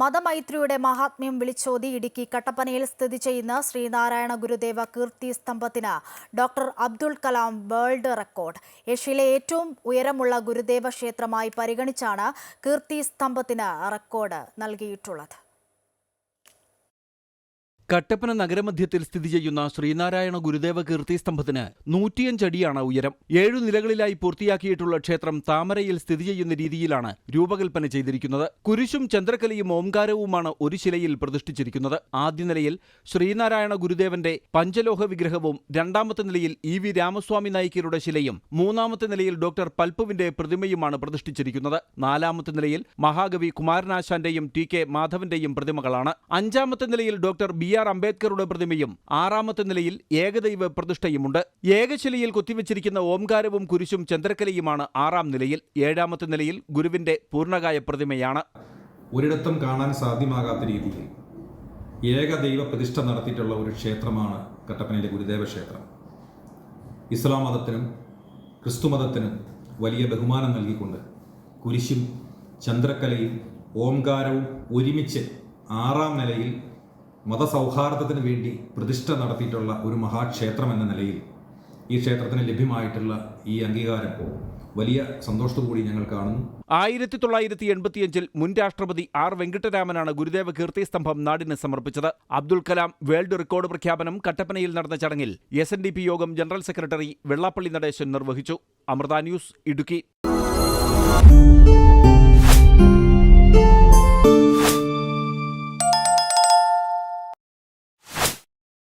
മതമൈത്രിയുടെ മഹാത്മ്യം വിളിച്ചോതി ഇടുക്കി കട്ടപ്പനയിൽ സ്ഥിതി ചെയ്യുന്ന ശ്രീനാരായണ ഗുരുദേവ കീർത്തി സ്തംഭത്തിന് doctor Abdul Kalam world record. ഏഷ്യയിലെ ഏറ്റവും ഉയരമുള്ള ഗുരുദേവ ക്ഷേത്രമായി പരിഗണിച്ചാണ് കീർത്തി സ്തംഭത്തിന് റെക്കോർഡ് നൽകിയിട്ടുള്ളത്. കട്ടപ്പന നഗരമധ്യത്തിൽ സ്ഥിതി ചെയ്യുന്ന ശ്രീനാരായണ ഗുരുദേവ കീർത്തി സ്തംഭത്തിന് നൂറ്റിയഞ്ചടിയാണ് ഉയരം. ഏഴു നിലകളിലായി പൂർത്തിയാക്കിയിട്ടുള്ള ക്ഷേത്രം താമരയിൽ സ്ഥിതി ചെയ്യുന്ന രീതിയിലാണ് രൂപകൽപ്പന ചെയ്തിരിക്കുന്നത്. കുരിശും ചന്ദ്രകലയും ഓംകാരവുമാണ് ഒരു ശിലയിൽ പ്രതിഷ്ഠിച്ചിരിക്കുന്നത്. ആദ്യ നിലയിൽ ശ്രീനാരായണ ഗുരുദേവന്റെ പഞ്ചലോഹ വിഗ്രഹവും രണ്ടാമത്തെ നിലയിൽ ഇ വി രാമസ്വാമി നായിക്കരുടെ ശിലയും മൂന്നാമത്തെ നിലയിൽ ഡോക്ടർ പൽപ്പുവിന്റെ പ്രതിമയുമാണ് പ്രതിഷ്ഠിച്ചിരിക്കുന്നത്. നാലാമത്തെ നിലയിൽ മഹാകവി കുമാരനാശാന്റെയും ടി കെ മാധവന്റെയും പ്രതിമകളാണ്. അഞ്ചാമത്തെ നിലയിൽ ഡോക്ടർ ബി ആർ അംബേദ്കറുടെ പ്രതിമയും ആറാമത്തെ നിലയിൽ ഏകദൈവ പ്രതിഷ്ഠയുമുണ്ട്. ഏകശിലയിൽ കൊത്തിവെച്ചിരിക്കുന്ന ഓംകാരവും കുരിശും ചന്ദ്രക്കലയുമാണ് ആറാം നിലയിൽ. ഏഴാമത്തെ നിലയിൽ ഗുരുവിന്റെ പൂർണകായ പ്രതിമയാണ്. ഒരിടത്തും കാണാൻ സാധ്യമാകാത്ത രീതിയിൽ ഏകദൈവ പ്രതിഷ്ഠ നടത്തിയിട്ടുള്ള ഒരു ക്ഷേത്രമാണ് കട്ടപ്പനയിലെ ഗുരുദേവ ക്ഷേത്രം. ഇസ്ലാം മതത്തിനും ക്രിസ്തു മതത്തിനും വലിയ ബഹുമാനം നൽകിക്കൊണ്ട് കുരിശും ചന്ദ്രക്കലയും ഓംകാരവും ഒരുമിച്ച് ആറാം നിലയിൽ മതസൗഹാർദ്ദത്തിന് വേണ്ടി പ്രതിഷ്ഠ നടത്തിയിട്ടുള്ള ഒരു മഹാക്ഷേത്രം എന്ന നിലയിൽ ഈ ക്ഷേത്രത്തിന് ലഭ്യമായിട്ടുള്ള ഈ അംഗീകാരം വലിയ സന്തോഷത്തോടുകൂടി ഞങ്ങൾ കാണുന്നു. ആയിരത്തി തൊള്ളായിരത്തി എൺപത്തിയഞ്ചിൽ മുൻ രാഷ്ട്രപതി ആർ വെങ്കട്ടരാമനാണ് ഗുരുദേവ കീർത്തി സ്തംഭം നാടിന് സമർപ്പിച്ചത്. അബ്ദുൽ കലാം വേൾഡ് റെക്കോർഡ് പ്രഖ്യാപനം കട്ടപ്പനയിൽ നടന്ന ചടങ്ങിൽ എസ് എൻ ഡി പി യോഗം ജനറൽ സെക്രട്ടറി വെള്ളാപ്പള്ളി നടേശൻ നിർവഹിച്ചു. അമൃത ന്യൂസ് ഇടുക്കി.